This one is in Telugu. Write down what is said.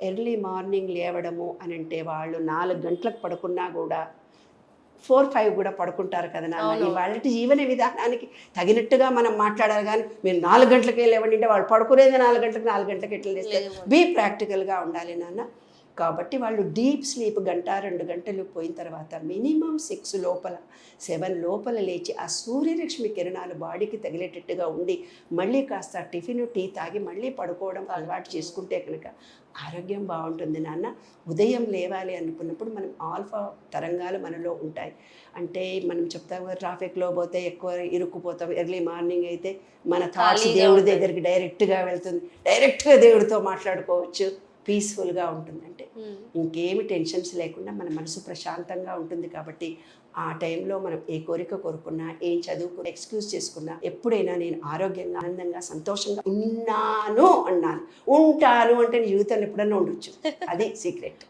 ఎర్లీ మార్నింగ్ లేవడము అని అంటే వాళ్ళు నాలుగు గంటలకు పడుకున్నా కూడా ఫోర్ ఫైవ్ కూడా పడుకుంటారు కదా నాన్న. ఇవాళ జీవన విధానానికి తగినట్టుగా మనం మాట్లాడాలి కానీ మీరు నాలుగు గంటలకే లేవండి అంటే వాళ్ళు పడుకునేది నాలుగు గంటలకు నాలుగు గంటలకు ఎట్లా లేస్తే లేవు. బీ ప్రాక్టికల్గా ఉండాలి నాన్న కాబట్టి వాళ్ళు డీప్ స్లీప్ గంట రెండు గంటలు పోయిన తర్వాత మినిమం సిక్స్ లోపల సెవెన్ లోపల లేచి ఆ సూర్యరశ్మి కిరణాలు బాడీకి తగిలేటట్టుగా ఉండి మళ్ళీ కాస్త టిఫిన్ టీ తాగి మళ్ళీ పడుకోవడం అలవాటు చేసుకుంటే కనుక ఆరోగ్యం బాగుంటుంది నాన్న. ఉదయం లేవాలి అనుకున్నప్పుడు మనం ఆల్ఫా తరంగాలు మనలో ఉంటాయి. అంటే మనం చెప్తాం ట్రాఫిక్లో పోతే ఎక్కువ ఇరుక్కుపోతాం. ఎర్లీ మార్నింగ్ అయితే మన థాట్స్ దేవుడి. దగ్గరికి డైరెక్ట్గా వెళ్తుంది. డైరెక్ట్గా దేవుడితో మాట్లాడుకోవచ్చు. పీస్ఫుల్గా ఉంటుందంటే ఉమ్. ఇంకేమి టెన్షన్స్ లేకుండా మన మనసు ప్రశాంతంగా ఉంటుంది కాబట్టి ఆ టైంలో మనం ఏ కోరిక కోరుకున్నా ఏం చదువుకున్నా ఎక్స్క్యూజ్ చేసుకున్నా ఎప్పుడైనా నేను ఆరోగ్యంగా ఆనందంగా సంతోషంగా ఉన్నాను అన్నాను. ఉంటాను అంటే నీ జీవితంలో ఎప్పుడన్నా ఉండొచ్చు. అది సీక్రెట్